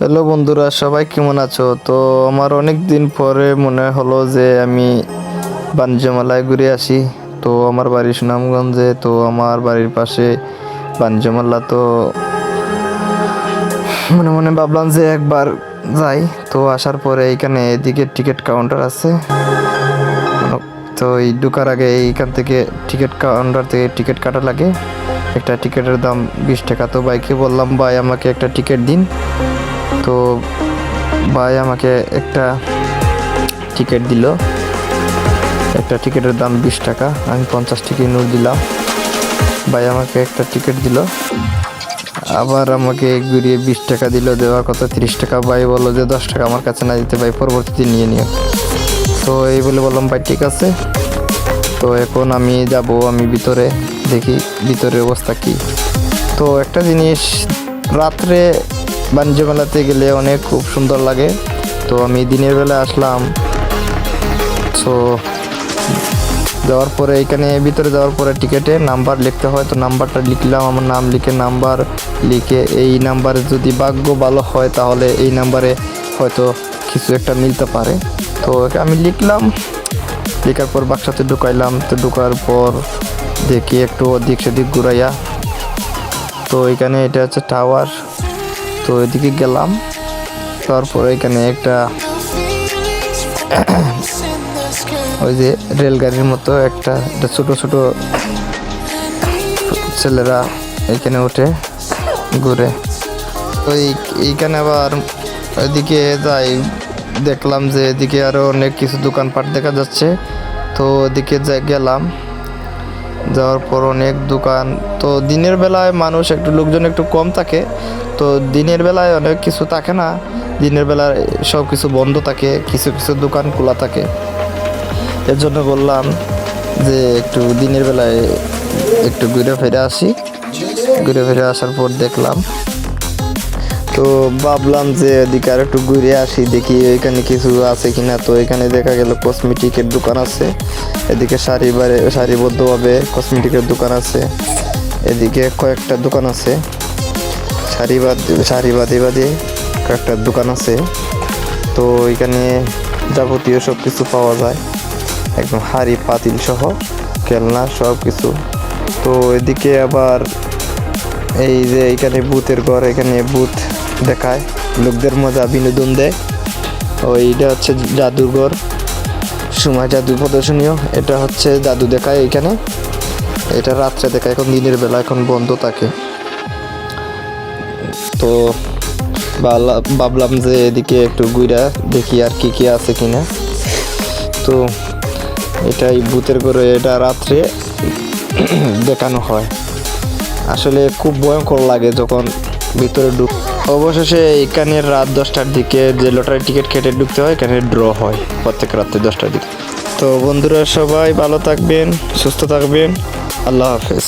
Hello বন্ধুরা, সবাই কেমন আছো? তো আমার অনেক দিন পরে মনে হলো যে আমি বাণিজ্য মেলায় ঘুরে আসি। তো আমার বাড়ি সুনামগঞ্জে, তো আমার বাড়ির পাশে বাণিজ্য মেলা তো মনে মনে ভাবলাম যে একবার যাই। তো আসার পরে এইখানে এদিকে টিকিট কাউন্টার আছে। তো এই ঢুকার আগে এইখান থেকে টিকিট কাউন্টার থেকে টিকিট কাটা লাগে। একটা টিকিটের দাম বিশ টাকা। তো বাইকে বললাম, ভাই, আমাকে একটা টিকিট দিন। তো ভাই আমাকে একটা টিকিট দিল। একটা টিকিটের দাম বিশ টাকা, আমি পঞ্চাশ টিকিট নোট দিলাম। ভাই আমাকে একটা টিকিট দিল। আবার আমাকে ঘুরিয়ে বিশ টাকা দিল, দেওয়ার কথা তিরিশ টাকা। ভাই বলল যে দশ টাকা আমার কাছে না দিতে, ভাই পরবর্তীতে নিয়ে নিও। তো এই বলে বললাম, ভাই, ঠিক আছে। তো এখন আমি যাব, আমি ভিতরে দেখি ভিতরের অবস্থা কি। তো একটা জিনিস, রাত্রে বাণিজ্য মেলাতে গেলে অনেক খুব সুন্দর লাগে। তো আমি দিনের বেলা আসলাম। তো যাওয়ার পরে এখানে, ভিতরে যাওয়ার পরে টিকিটে নাম্বার লিখতে হয়। তো নাম্বারটা লিখলাম, আমার নাম লিখে নাম্বার লিখে এই নাম্বারে যদি ভাগ্য ভালো হয়, তাহলে এই নাম্বারে হয়তো কিছু একটা মিলতে পারে। তো আমি লিখলাম। লেখার পর বাক্সাতে ঢুকাইলাম। তো ঢুকার পর দেখি একটু ওদিক সেদিক ঘুরাইয়া। তো এখানে এটা হচ্ছে টাওয়ার। তো এদিকে গেলাম। তারপর এখানে একটা ওই যে রেলগাড়ির মতো একটা একটা ছোট ছোট ছেলেরা এখানে ওঠে ঘুরে। তো এই- এইখানে আবার এদিকে যাই দেখলাম যে এদিকে আরও অনেক কিছু দোকানপাট দেখা যাচ্ছে। তো ওদিকে যাই গেলাম যাওয়ার পর অনেক দোকান। তো দিনের বেলায় মানুষ একটু লোকজন একটু কম থাকে। তো দিনের বেলায় অনেক কিছু থাকে না। দিনের বেলায় সব কিছু বন্ধ থাকে, কিছু কিছু দোকান খোলা থাকে। এর জন্য বললাম যে একটু দিনের বেলায় একটু ঘুরে ফিরে আসি। ঘুরে ফিরে আসার পর দেখলাম তো ভাবলাম যে এদিকে আর একটু ঘুরে আসি, দেখি এখানে কিছু আছে কিনা। তো এখানে দেখা গেল কসমেটিকের দোকান আছে। এদিকে সারিবারে সারিবদ্ধভাবে কসমেটিকের দোকান আছে। এদিকে কয়েকটা দোকান আছে। সারিবাদ সারিবাদে বাদে কয়েকটা দোকান আছে। তো এখানে যাবতীয় সব কিছু পাওয়া যায়। একদম হাড়ি, পাতিল সহ, খেলনা সব কিছু তো এদিকে আবার এই যে এখানে বুথের ঘর, এখানে বুথ দেখায়, লোকদের মজা, বিনোদন দেয়। ওইটা হচ্ছে জাদুঘর সময় জাদু প্রদর্শনীয় এটা হচ্ছে জাদু দেখায় এখানে। এটা রাত্রে দেখায়, এখন দিনের বেলা, এখন বন্ধ থাকে। তো ভাবলা- ভাবলাম যে এদিকে একটু ঘুরা দেখি আর কি কি আছে কিনা। তো এটাই ভূতের করে এটা রাত্রে দেখানো হয়। আসলে খুব ভয়ঙ্কর লাগে যখন ভিতরে ঢুক অবশেষে এখানে রাত দশটার দিকে যে লটারি টিকিট কেটে ঢুকতে হয়, এখানে ড্র হয় প্রত্যেক রাত্রে দশটার দিকে। তো বন্ধুরা সবাই ভালো থাকবেন, সুস্থ থাকবেন। আল্লাহ হাফেজ।